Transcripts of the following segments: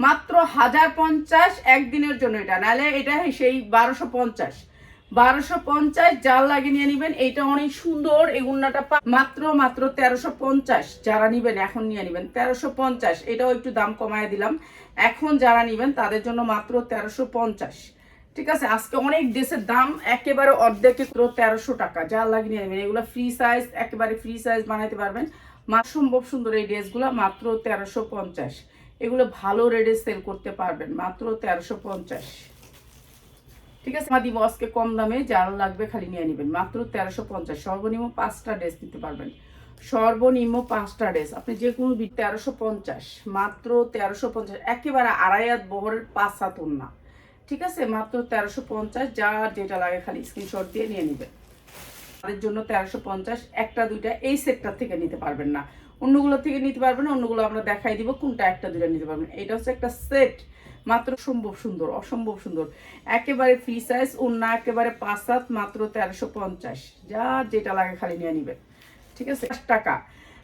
মাত্র হাজার পঞ্চাশ একদিনের জন্য এটা। নাহলে এটা সেই বারোশো পঞ্চাশ। বারোশো পঞ্চাশ জাল লাগিয়ে নিয়ে নিবেন, এইটা অনেক সুন্দর। এই উন্নাটা মাত্র মাত্র তেরোশো পঞ্চাশ যারা নিবেন এখন নিয়ে নিবেন। তেরোশো পঞ্চাশ, এটাও একটু দাম কমায় দিলাম। এখন যারা নিবেন, তাদের জন্য মাত্র তেরোশো পঞ্চাশ। ঠিক আছে, আজকে অনেক ড্রেসের দাম একেবারে অর্ধেক তেরোশো টাকা। যা লাগিয়ে নিয়ে নেবেন, এগুলো ফ্রি সাইজ একেবারে ফ্রি সাইজ বানাইতে পারবেন। মা সম্ভব সুন্দর এই ড্রেসগুলো, মাত্র তেরোশো পঞ্চাশ। এগুলো ভালো রেটে সেল করতে পারবেন, মাত্র তেরোশো পঞ্চাশ। ঠিক আছে? আমার দিব আজকে কম দামে যার লাগবে খালি নিয়ে নেবেন, মাত্র তেরোশো পঞ্চাশ। সর্বনিম্ন পাঁচটা ড্রেস নিতে পারবেন। সর্বনিম্ন পাঁচটা ড্রেস। আপনি যে কোনো তেরোশো পঞ্চাশ, মাত্র তেরোশো পঞ্চাশ। একেবারে আড়াই হাত বহরের পাঁচ হাত না ঠিক আছে? মাত্র তেরোশো পঞ্চাশ যার যেটা লাগে খালি স্ক্রিনশট দিয়ে নিয়ে নেবেন। তাদের জন্য তেরোশো পঞ্চাশ, একটা দুইটা এই সেক্টর থেকে নিতে পারবেন না। অন্যগুলো থেকে নিতে পারবেন অন্যগুলো আমরা দেখাই দিব কোনটা একটা দুইটা নিতে পারবেন এটা হচ্ছে একটা সেট, মাত্র সম্ভব সুন্দর, অসম্ভব সুন্দর। একেবারে ফ্রি সাইজ অন্য একেবারে পাঁচ সাত মাত্র তেরোশো পঞ্চাশ। যা যেটা লাগে খালি নিয়ে নিবেন। ঠিক আছে? টাকা।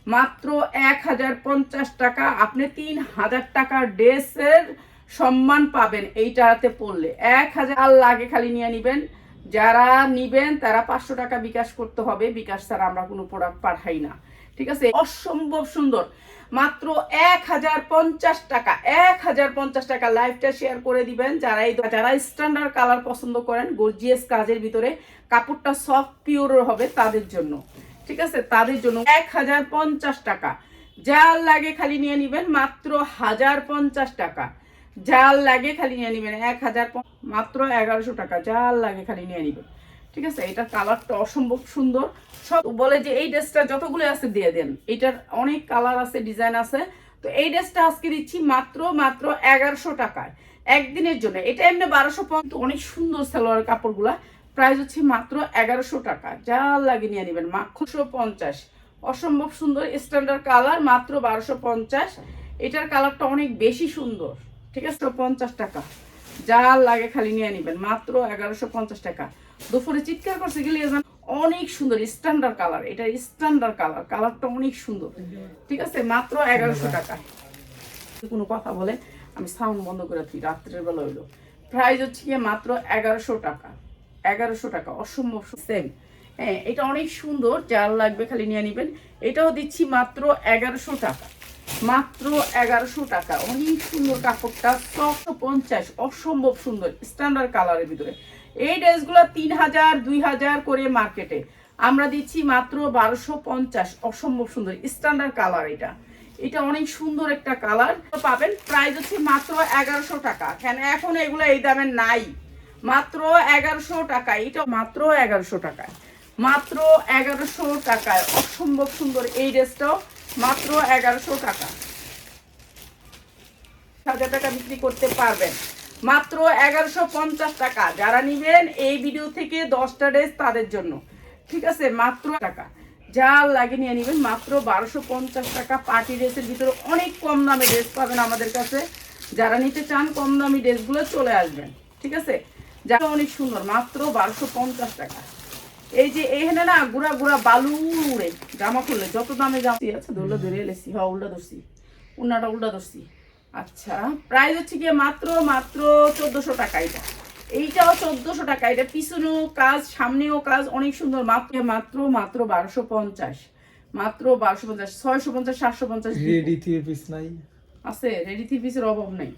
মাত্র এক হাজার পঞ্চাশ টাকা। আপনি তিন হাজার টাকার ড্রেসের সম্মান পাবেন এইটাতে পড়লে। এক হাজার লাগে খালি নিয়ে নিবেন। যারা নিবেন, তারা পাঁচশো টাকা বিকাশ করতে হবে। বিকাশ ছাড়া আমরা কোনো প্রোডাক্ট পাঠাই না। ঠিক আছে? অসম্ভব সুন্দর। মাত্র এক হাজার পঞ্চাশ টাকা, এক হাজার পঞ্চাশ টাকা লাইভটা শেয়ার করে দিবেন। যারা এই যারা স্ট্যান্ডার্ড কালার পছন্দ করেন গর্জিয়াস কাজের ভিতরে কাপড়টা সফট পিওর হবে তাদের জন্য। ঠিক আছে? তাদের জন্য এক হাজার পঞ্চাশ টাকা। যার লাগে খালি নিয়ে নিবেন মাত্র হাজার পঞ্চাশ টাকা। জাল লাগে খালি নিয়ে নিবেন এক হাজার মাত্র এগারোশো টাকা, জাল লাগে খালি নিয়ে নিবেন ঠিক আছে? এটার কালারটা অসম্ভব সুন্দর। সব বলে যে এই ড্রেসটা যতগুলো আছে দিয়ে দেন। এটার অনেক কালার আছে, ডিজাইন আছে। তো এই ড্রেসটা আজকে দিচ্ছি মাত্র মাত্র এগারোশো টাকায়। একদিনের জন্য। এটা এমনি বারোশো পর্যন্ত অনেক সুন্দর সালোয়ার কাপড়গুলা। প্রাইস হচ্ছে মাত্র এগারোশো টাকা। যা লাগে নিয়ে নেবেন মাত্রশো পঞ্চাশ। অসম্ভব সুন্দর স্ট্যান্ডার্ড কালার, মাত্র বারোশো পঞ্চাশ। এটার কালারটা অনেক বেশি সুন্দর। ঠিক আছে? তো পঞ্চাশ টাকা। যা লাগে খালি নিয়ে নেবেন। মাত্র এগারোশো পঞ্চাশ টাকা। দুপুরে চিৎকার করছে গেলে জান অনেক সুন্দর স্ট্যান্ডার্ড কালার এটা স্ট্যান্ডার্ড কালার কালারটা অনেক সুন্দর। ঠিক আছে? মাত্র এগারোশো টাকায় কোনো কথা বলে, আমি সাউন্ড বন্ধ করে দিই, রাত্রের বেলা হইল। প্রাইস হচ্ছে গিয়ে মাত্র এগারোশো টাকা। এগারোশো টাকা। অসম্ভব সেম হ্যাঁ এটা অনেক সুন্দর। যার লাগবে খালি নিয়ে নেবেন। এটাও দিচ্ছি মাত্র এগারোশো টাকা। মাত্র এগারোশো টাকা। অনেক সুন্দর কাপড়টা ছশো পঞ্চাশ, অসম্ভব সুন্দর স্ট্যান্ডার্ড কালারের ভিতরে। এই ড্রেসগুলো তিন হাজার, দুই হাজার করে মার্কেটে আমরা দিচ্ছি মাত্র বারোশো পঞ্চাশ, অসম্ভব সুন্দর স্ট্যান্ডার্ড কালার এটা। এটা অনেক সুন্দর একটা কালার পাবেন প্রাইস হচ্ছে মাত্র এগারোশো টাকা। কেন, এখন এগুলো এই দামে নাই। মাত্র এগারোশো টাকা, এটা মাত্র এগারোশো টাকায়। মাত্র এগারোশো টাকায়, অসম্ভব সুন্দর এই ড্রেসটাও। মাত্র এগারোশো টাকা। হাজার টাকা বিক্রি করতে পারবেন। মাত্র এগারোশো পঞ্চাশ টাকা। যারা নিবেন এই ভিডিও থেকে দশটা ড্রেস তাদের জন্য। ঠিক আছে? মাত্র টাকা। যা লাগে নিয়ে নেবেন। মাত্র বারোশো পঞ্চাশ টাকা পার্টি ড্রেসের ভিতরে অনেক কম দামে ড্রেস পাবেন আমাদের কাছে। যারা নিতে চান কম দামি ড্রেসগুলো চলে আসবেন। ঠিক আছে? যারা অনেক সুন্দর। মাত্র বারোশো পঞ্চাশ টাকা। এই যে এখানে না গুড়া গুড়া বালু উড়ে জামা খুললে যত দামে জামা আছে ধরলে ধরে এলেছি হ্যাঁ উল্টা ধরছি উন্নাটা উল্টা ধরছি। আচ্ছা প্রাইস হচ্ছে গিয়ে মাত্র মাত্র চোদ্দশো টাকা এটা। এইটাও চোদ্দশো টাকা এটা পিছনেও কাজ সামনেও কাজ অনেক সুন্দর মাত্র মাত্র মাত্র বারোশো পঞ্চাশ। মাত্র বারোশো পঞ্চাশ ছয়শো পঞ্চাশ সাতশো পঞ্চাশ রেডি থ্রি পিস নাই। আছে রেডি থ্রি পিসের অভাব নেই।